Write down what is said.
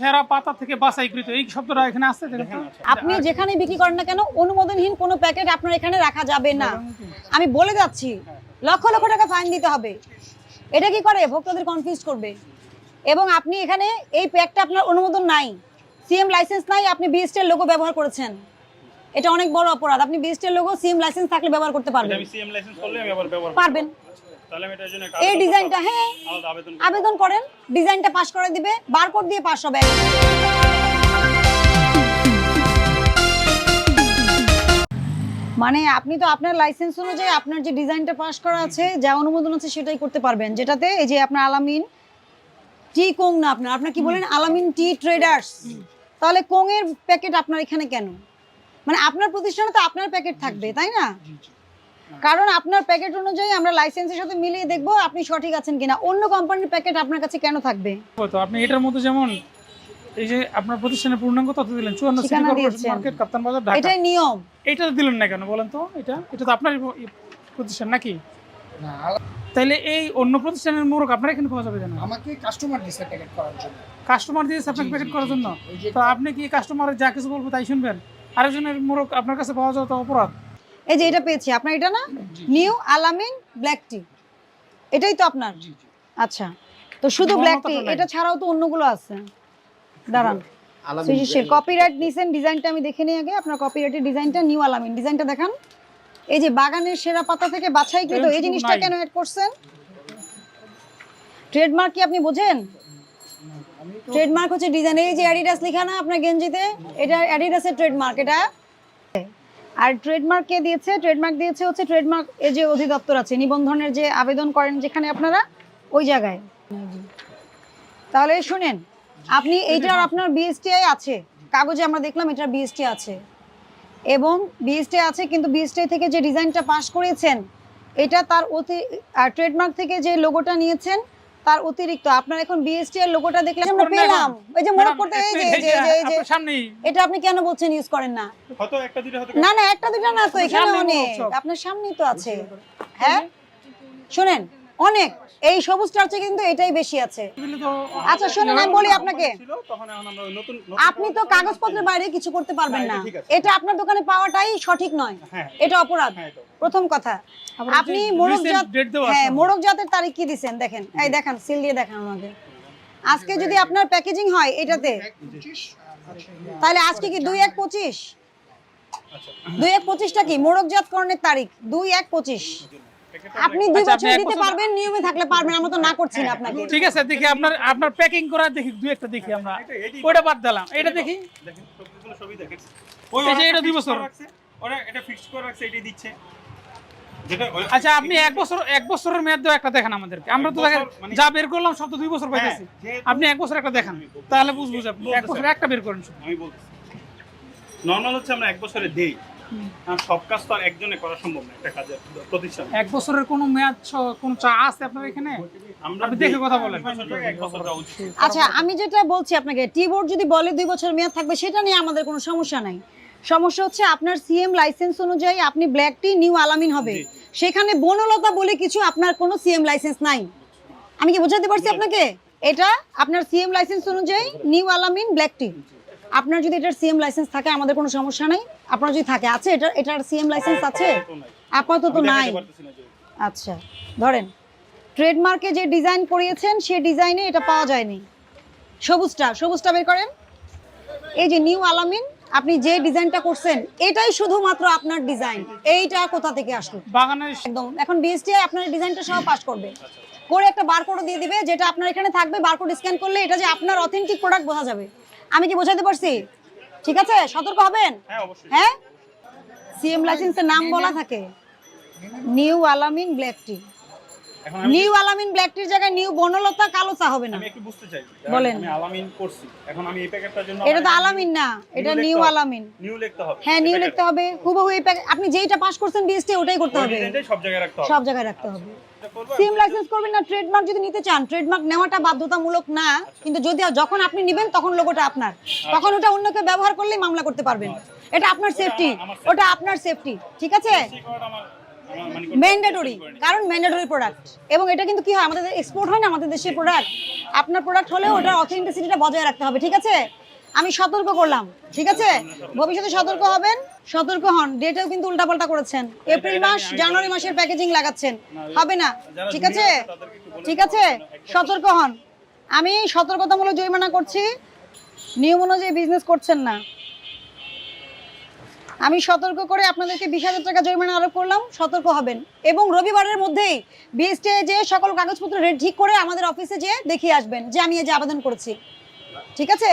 সেরা পাতা থেকে বাছাইকৃত এই শব্দটা এখানে আছে আপনি যেখানে বিক্রি করেন না কেন অনুমোদনহীন কোনো প্যাকেট আপনার এখানে রাখা যাবে না। আমি বলে যাচ্ছি লক্ষ লক্ষ টাকা ফাইন দিতে হবে। এটা কি করে? ভোক্তাদের কনফিউজ করবে। এবং আপনি এখানে এই প্যাকটা আপনার অনুমোদন নাই। সিএম লাইসেন্স নাই আপনি বিএসটি এর লোগো ব্যবহার করেছেন। এটা অনেক বড় অপরাধ। আপনি বিএসটি এর লোগো সিএম লাইসেন্স থাকলে ব্যবহার করতে পারবেন। আমি সিএম লাইসেন্স করলে আমি ব্যবহার করতে পারবেন। এই ডিজাইনটা হ্যাঁ। আবেদন আবেদন করেন ডিজাইনটা পাস করে দিবে বারকোড দিয়ে পাস হবে। মানে আপনি তো আপনার লাইসেন্স অনুযায়ী আপনার যে ডিজাইনটা পাস করা আছে যা অনুমোদন আছে সেটাই করতে পারবেন। যেটাতে এই যে আপনার আলামিন টি কোং না আপনার আপনার কি বলেন? Alamin T traders. তাহলে কোং এর প্যাকেট আপনার এখানে কেন? মানে আপনার প্রতিষ্ঠানে তো আপনার প্যাকেট থাকবে তাই না? কারণ আপনার প্যাকেট অনুযায়ী আমরা লাইসেন্সের সাথে মিলিয়ে দেখব আপনি সঠিক আছেন কিনা। অন্য কোম্পানির প্যাকেট আপনার কাছে কেন থাকবে? তো আপনি এটার মধ্যে যেমন এই যে আপনার প্রতিষ্ঠানের পূর্ণাঙ্গ তথ্য দিলেন চুয়ান্ন সিটি কর্পোরেশন মার্কেট কাপ্তান বাজার ঢাকা। এটাই নিয়ম। এইটা দিলেন না কেন বলেন তো? এটা? এটা তো আপনার প্রতিষ্ঠান নাকি? না তাইলে এই অন্য প্রতিষ্ঠানের মোড়ক আপনার এখানে পাওয়া যাবে কেন? আমাকে কাস্টমার দিছে প্যাকেট করার জন্য। কাস্টমার দিয়েছে আপনাকে প্যাকেট করার জন্য? তো আপনি কি কাস্টমারের যা কিছু বলব তাই শুনবেন? আরেকজনের মোড়ক আপনার কাছে পাওয়া যাওয়া তো অপরাধ। এই যে এটা পেয়েছি আপনার এটা না? নিউ আলামিন ব্ল্যাক টি। এটাই তো আপনার? আচ্ছা তো শুধু ব্ল্যাক টি এটা ছাড়াও তো অন্যগুলো আছে। দাঁড়ান সৃজনশীল। কপিরাইট নিছেন ডিজাইনটা আমি দেখে নিই আগে। আপনার কপিরাইটের ডিজাইনটা নিউ আলামিন। ডিজাইনটা দেখান। এই যে বাগানের সেরা পাতা থেকে বাছাইকৃত এরকম এই জিনিসটা কেন অ্যাড করছেন? ট্রেডমার্ক কি আপনি বোঝেন? ট্রেডমার্ক হচ্ছে ডিজাইন এই যে অ্যাডিডাস লেখা না আপনার গেঞ্জিতে? এটা অ্যাডিডাসের ট্রেডমার্ক এটা? আর ট্রেডমার্ক কে দিয়েছে? ট্রেডমার্ক দিয়েছে হচ্ছে ট্রেডমার্ক এই যে অধিদপ্তর আছে, নিবন্ধনের যে আবেদন করেন যেখানে আপনারা, ওই জায়গায়। তাহলে শুনেন, আপনি এইটার আপনার বিএসটিআই আছে, কাগজে আমরা দেখলাম এটার বিএসটি আছে। এবং বিএসটি আছে, কিন্তু বিএসটি থেকে যে ডিজাইনটা পাস করেছেন, এটা তার অতি ট্রেডমার্ক থেকে যে লোগোটা নিয়েছেন তার অতিরিক্ত। আপনার এখন বিএসটি এর লোগোটা দেখলে আমরা পেলাম। ওই যে মনে করতে এই যে এই যে এই যে- সামনেই। এটা আপনি কেন বলছেন ইউজ করেন না? হয়তো একটা দুটো হয়তো না না একটা দুটো না তো এখানে অনেক। আপনার সামনেই তো আছে। হ্যাঁ? শুনেন অনেক। এই সবুজটার চেয়ে কিন্তু এটাই বেশি আছে। আচ্ছা শুনুন আমি বলি আপনাকে। ছিল তখন এখন আমরা ওই নতুন নতুন আপনি তো কাগজপত্রের বাইরে কিছু করতে পারবেন না, এটা আপনার দোকানে পাওয়াটাই সঠিক নয়। হ্যাঁ এটা অপরাধ। হ্যাঁ প্রথম কথা। আপনি দেওয়া হ্যাঁ আছে। জাতের তারিখ কি দিছেন? দেখেন। এই দেখেন সিল দিয়ে দেখান আমাকে। আজকে যদি আপনার প্যাকেজিং হয় এটাতে। আচ্ছা তাহলে আজকে কি দুই এক পঁচিশ? দুই এক পঁচিশটা কি? মোড়কজাত করণের তারিখ। দুই এক পঁচিশ। আপনি দুই আচ্ছা, আপনি বছর এক দিতে বছর- পারবেন নিয়মে থাকলে পারবেন আমরা তো না করছি না আপনাকে। ঠিক আছে দেখি আপনার আপনার প্যাকিং করা দেখি দুই একটা দেখি আমরা। ওইটা বাদ দিলাম এটা দেখি। দেখেন সবগুলো ছবি দেখেন। যে এটা দুই বছর। ওরা এটা ফিক্স করে রাখছে এটাই দিচ্ছে। আচ্ছা আপনি এক বছর এক বছরের মেয়াদ দেওয়া একটা দেখান আমাদেরকে। আমরা তো এক দেখেন মানে- যা বের করলাম সব তো দুই বছর পাইতেছি। হ্যাঁ, আপনি এক বছর একটা দেখান তাহলে বুঝব আপনি এক বছর একটা বের করেন আমি বলতেছি। নর্মাল হচ্ছে আমরা এক বছরে দেই। সব কাজ তো আর একজনে করা সম্ভব না একটা কাজের প্রতিষ্ঠান। এক বছরের কোনো মেয়াদ কোনো চা আছে আপনার এখানে? আমরা আপনি দেখে কথা বলেন। আচ্ছা আমি যেটা বলছি আপনাকে টি বোর্ড যদি বলে দুই বছর মেয়াদ থাকবে সেটা নিয়ে আমাদের কোনো সমস্যা নাই। সমস্যা হচ্ছে আপনার সিএম লাইসেন্স অনুযায়ী আপনি ব্ল্যাক টি নিউ আলামিন হবে। সেখানে বনলতা বলে কিছু আপনার কোনো সিএম লাইসেন্স নাই। আমি কি বোঝাতে পারছি আপনাকে? এটা আপনার সিএম লাইসেন্স অনুযায়ী নিউ আলামিন ব্ল্যাক টি আপনার যদি এটার সিএম লাইসেন্স থাকে আমাদের কোনো সমস্যা নাই। আপনার যদি থাকে আছে এটা এটার সিএম লাইসেন্স আছে? আপাতত নাই। আচ্ছা ধরেন ট্রেডমার্কে যে ডিজাইন করিয়েছেন সেই ডিজাইনে এটা পাওয়া যায়নি। সবুজটা সবুজটা বের করেন। এই যে নিউ আলামিন আপনি যে ডিজাইনটা করছেন এটাই শুধুমাত্র আপনার ডিজাইন এইটা কোথা থেকে আসলো? বাগানের একদম। এখন বিএসটিআই আপনার ডিজাইনটা সহ পাস করবে। করে একটা বারকোড দিয়ে দিবে যেটা আপনার এখানে থাকবে বারকোড স্ক্যান করলে এটা যে আপনার অথেন্টিক প্রোডাক্ট বোঝা যাবে। আমি কি বোঝাতে পারছি? ঠিক আছে? সতর্ক হবেন? হ্যাঁ অবশ্যই। হ্যাঁ? সিএম লাইসেন্সের নাম বলা থাকে। New Alamin black T. New Alamin black টির জায়গায় নিউ বনলতা কালো চা হবে না। আমি একটু বুঝতে চাই বলেন। আমি আলামিন করছি। এখন আমি এই প্যাকেটটার জন্য এটা তো আলামিন না এটা নিউ আলামিন। নিউ লিখতে হবে হ্যাঁ নিউ লিখতে হবে। হুবহু এই প্যাকেট আপনি যেইটা পাস করছেন বিএসটি ওটাই করতে হবে। সব জায়গায় রাখতে হবে। সব জায়গায় রাখতে হবে। সিম লাইসেন্স করবেন না ট্রেডমার্ক যদি নিতে চান ট্রেডমার্ক নেওয়াটা বাধ্যতামূলক না কিন্তু যদি যখন আপনি নেবেন তখন লোগোটা আপনার। তখন ওটা অন্য কেউ ব্যবহার করলেই মামলা করতে পারবেন। এটা আপনার সেফটি ওটা আপনার সেফটি ঠিক আছে? ম্যান্ডেটরি কারণ ম্যান্ডেটরি প্রোডাক্ট এবং এটা কিন্তু কি হয়, আমাদের এক্সপোর্ট হয় না, আমাদের দেশের প্রোডাক্ট আপনার প্রোডাক্ট হলেও ওটার অথেন্টিসিটিটা বজায় রাখতে হবে, ঠিক আছে? আমি সতর্ক করলাম, ঠিক আছে? ভবিষ্যতে সতর্ক হবেন, সতর্ক হন। ডেটেও কিন্তু উল্টাপাল্টা করেছেন। এপ্রিল মাস জানুয়ারি মাসের প্যাকেজিং লাগাচ্ছেন। হবে না, ঠিক আছে? ঠিক আছে? সতর্ক হন। আমি সতর্কতামূলক জরিমানা করছি। নিয়ম অনুযায়ী বিজনেস করছেন না। আমি সতর্ক করে আপনাদেরকে বিশ হাজার টাকা জরিমানা আরোপ করলাম, সতর্ক হবেন। এবং রবিবারের মধ্যেই বিএসটি যে সকল কাগজপত্র রেট ঠিক করে আমাদের অফিসে যেয়ে দেখিয়ে আসবেন যে আমি এই যে আবেদন করেছি। ঠিক আছে?